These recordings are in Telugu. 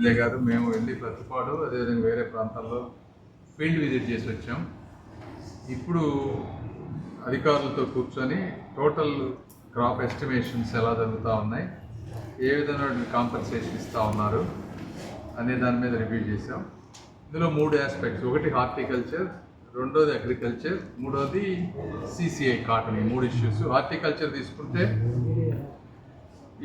ఎమ్మెల్యే గారు మేము వెళ్ళి ప్రతిపాడు అదేవిధంగా వేరే ప్రాంతాల్లో ఫీల్డ్ విజిట్ చేసి వచ్చాం. ఇప్పుడు అధికారులతో కూర్చొని టోటల్ క్రాప్ ఎస్టిమేషన్స్ ఎలా జరుగుతూ ఉన్నాయి ఏ విధమైన కాంపన్సేషన్ ఇస్తూ ఉన్నారు అనే దాని మీద రివ్యూ చేసాం ఇందులో మూడు ఆస్పెక్ట్స్ ఒకటి హార్టికల్చర్ రెండోది అగ్రికల్చర్ మూడోది సిసిఐ కాటన్ ఈ మూడు ఇష్యూస్ హార్టికల్చర్ తీసుకుంటే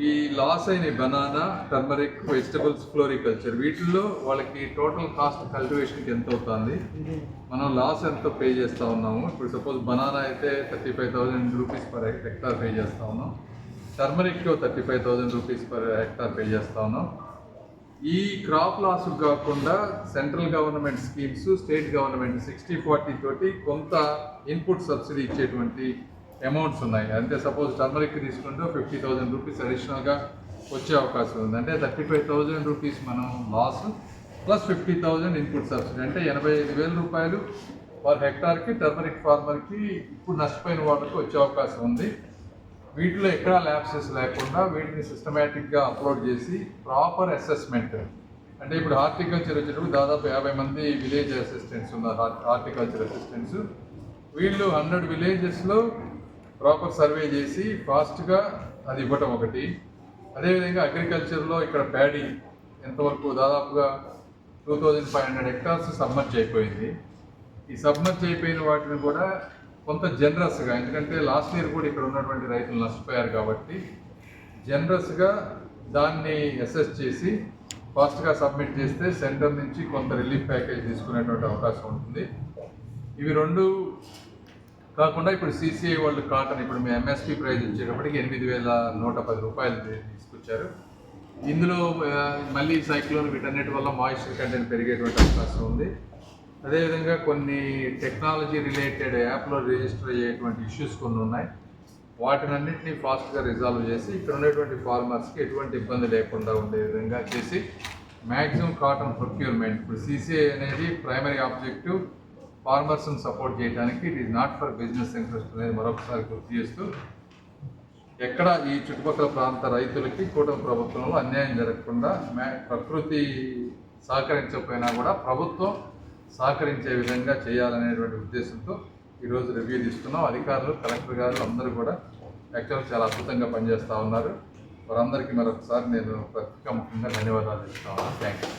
ఈ లాస్ అయిన బనానా టర్మరిక్ వెజిటబుల్స్ ఫ్లోరికల్చర్ వీటిల్లో వాళ్ళకి టోటల్ కాస్ట్ కల్టివేషన్కి ఎంత అవుతుంది? మనం లాస్ ఎంత పే చేస్తూ ఉన్నాము? ఇప్పుడు సపోజ్ బనానా అయితే thirty five thousand rupees per hectare pay చేస్తూ ఉన్నాం. Turmeric thirty five thousand rupees per hectare pay చేస్తూ ఉన్నాం. ఈ క్రాప్ లాస్ కాకుండా central government schemes state government sixty forty తోటి కొంత ఇన్పుట్ సబ్సిడీ ఇచ్చేటువంటి అమౌంట్స్ ఉన్నాయి. అంటే సపోజ్ టర్మరిక్ తీసుకుంటే ఫిఫ్టీ థౌజండ్ రూపీస్ అడిషనల్గా వచ్చే అవకాశం ఉంది. అంటే థర్టీ ఫైవ్ థౌజండ్ రూపీస్ మనం loss plus fifty thousand input subsidy అంటే ఎనభై ఐదు వేల రూపాయలు పర్ హెక్టార్కి టర్మరిక్ ఫార్మర్కి ఇప్పుడు నష్టపోయిన వాళ్ళకి వచ్చే అవకాశం ఉంది. వీటిలో ఎక్కడా ల్యాబ్సెస్ లేకుండా వీటిని సిస్టమేటిక్గా అప్లోడ్ చేసి ప్రాపర్ అసెస్మెంట్ అంటే ఇప్పుడు హార్టికల్చర్ వచ్చేటప్పుడు దాదాపు యాభై మంది విలేజ్ అసిస్టెంట్స్ ఉన్నారు హార్టికల్చర్ అసిస్టెంట్స్ వీళ్ళు హండ్రెడ్ విలేజెస్లో ప్రాపర్ సర్వే చేసి ఫాస్ట్గా అది ఇవ్వటం ఒకటి. అదేవిధంగా అగ్రికల్చర్లో ఇక్కడ ప్యాడీ ఎంతవరకు దాదాపుగా two thousand five hundred hectares submerge అయిపోయింది. ఈ సబ్మర్జ్ అయిపోయిన వాటిని కూడా కొంత జనరస్గా ఎందుకంటే లాస్ట్ ఇయర్ కూడా ఇక్కడ ఉన్నటువంటి రైతులు నష్టపోయారు కాబట్టి జనరస్గా దాన్ని అసెస్ చేసి ఫాస్ట్గా సబ్మిట్ చేస్తే సెంటర్ నుంచి కొంత రిలీఫ్ ప్యాకేజ్ తీసుకునేటువంటి అవకాశం ఉంటుంది. ఇవి రెండు కాకుండా ఇప్పుడు సీసీఐ వాళ్ళు కాటన్ ఇప్పుడు మీ ఎంఎస్పి ప్రైజ్ వచ్చేటప్పటికి ఎనిమిది వేల నూట పది రూపాయలు తీసుకొచ్చారు. ఇందులో మళ్ళీ సైక్లోన్ వీటన్నిటి వల్ల మాయిశ్చర్ కంటెంట్ పెరిగేటువంటి అవకాశం ఉంది. అదేవిధంగా కొన్ని టెక్నాలజీ రిలేటెడ్ యాప్లో రిజిస్టర్ అయ్యేటువంటి ఇష్యూస్ కొన్ని ఉన్నాయి. వాటినన్నింటినీ ఫాస్ట్గా రిజాల్వ్ చేసి ఇక్కడ ఉన్నటువంటి ఫార్మర్స్కి ఎటువంటి ఇబ్బంది లేకుండా ఉండే విధంగా చేసి మ్యాక్సిమం కాటన్ ప్రొక్యూర్మెంట్ ఇప్పుడు సీసీఐ అనేది ప్రైమరీ ఆబ్జెక్టివ్ ఫార్మర్స్ని సపోర్ట్ చేయడానికి it is not for business interest అనేది మరొకసారి గుర్తు చేస్తూ ఎక్కడ ఈ చుట్టుపక్కల ప్రాంత రైతులకి కూటమి ప్రభుత్వంలో అన్యాయం జరగకుండా మే ప్రకృతి సహకరించకపోయినా కూడా ప్రభుత్వం సహకరించే విధంగా చేయాలనేటువంటి ఉద్దేశంతో ఈరోజు రివ్యూ తీసుకున్నాం. అధికారులు కలెక్టర్ గారు అందరూ కూడా యాక్చువల్ చాలా అద్భుతంగా పనిచేస్తూ ఉన్నారు. వారందరికీ మరొకసారి నేను ప్రత్యేక ముఖ్యంగా ధన్యవాదాలు ఇస్తా ఉన్నాను. Thank you